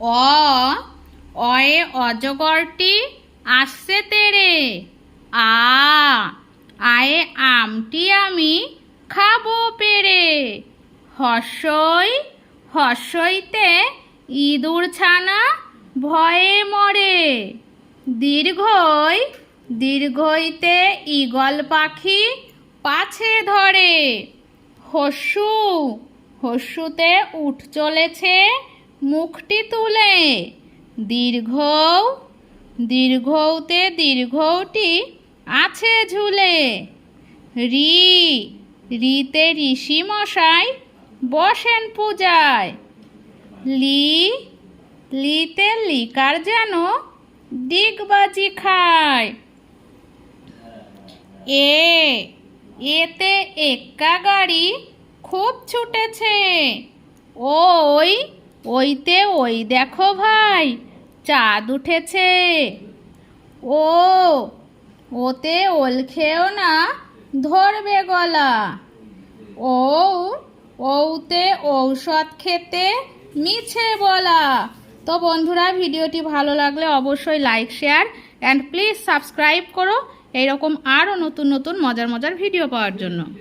অ, অয়ে অজগরটি আসছে তেরে। আ, আয়ে আমটি আমি খাব পেরে। হর্ষই, হর্ষইতে ইঁদুর ছানা ভয়ে মরে। দীর্ঘই, দীর্ঘইতে ঈগল পাখি পাছে ধরে। হস্যু হস্যুতে উঠ চলেছে মুখটি তুলে। দীর্ঘ দীর্ঘতে দীর্ঘটি আছে ঝুলে। রি, রিতে ঋষি মশাই বসেন পূজায়। লি, লিতে লিকার যেন ডিগবাজি খায়। এ, এতে এক্কা গাড়ি খুব ছুটেছে। ওই ওইতে ওই, দেখো ভাই, চাঁদ উঠেছে। ও, ওতে ওল খেও না, ধরবে গলা। ও ওতে ঔষধ খেতে মিছে বলা। তো বন্ধুরা, ভিডিওটি ভালো লাগলে অবশ্যই like share and please subscribe করো। এইরকম আরও নতুন নতুন মজার মজার ভিডিও পাওয়ার জন্য।